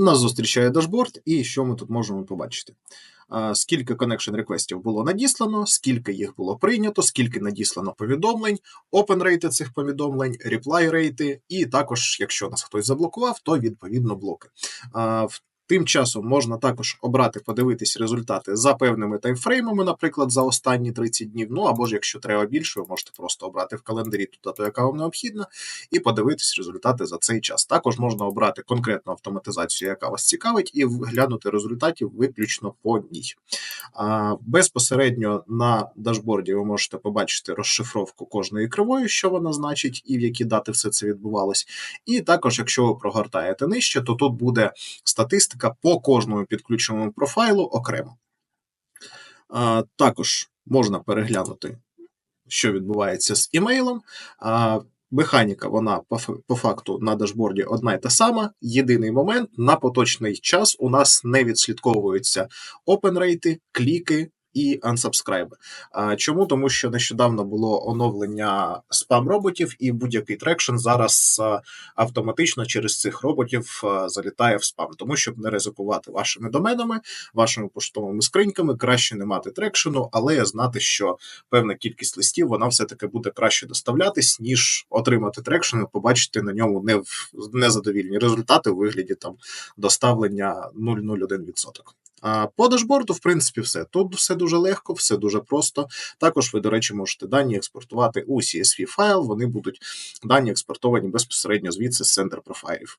Нас зустрічає дашборд, і що ми тут можемо побачити? Скільки connection реквестів було надіслано, скільки їх було прийнято, скільки надіслано повідомлень, open рейти цих повідомлень, reply рейти, і також, якщо нас хтось заблокував, то відповідно блоки. В- Тим часом можна також обрати, подивитись результати за певними таймфреймами, наприклад, за останні 30 днів. Ну або ж якщо треба більше, ви можете просто обрати в календарі ту дату, яка вам необхідна, і подивитись результати за цей час. Також можна обрати конкретну автоматизацію, яка вас цікавить, і глянути результатів виключно по ній. А, Безпосередньо на дашборді ви можете побачити розшифровку кожної кривої, що вона значить, і в які дати все це відбувалось. І також, якщо ви прогортаєте нижче, то тут буде статистика по кожному підключеному профайлу окремо. Також можна переглянути, що відбувається з імейлом. Механіка, вона по, факту на дашборді одна й та сама. Єдиний момент на поточний час у нас не відслідковуються опенрейти, кліки і unsubscribe. Чому? Тому що нещодавно було оновлення спам роботів, і будь-який трекшн зараз автоматично через цих роботів залітає в спам. Тому щоб не ризикувати вашими доменами, вашими поштовими скриньками, краще не мати трекшену, але знати, що певна кількість листів вона все-таки буде краще доставлятись, ніж отримати трекшн і побачити на ньому незадовільні результати у вигляді там доставлення 0,01%. По дашборду, в принципі, все. Тут все дуже легко, все дуже просто. Також ви, до речі, можете дані експортувати у CSV файл. Вони будуть дані експортовані безпосередньо звідси з центр профайлів.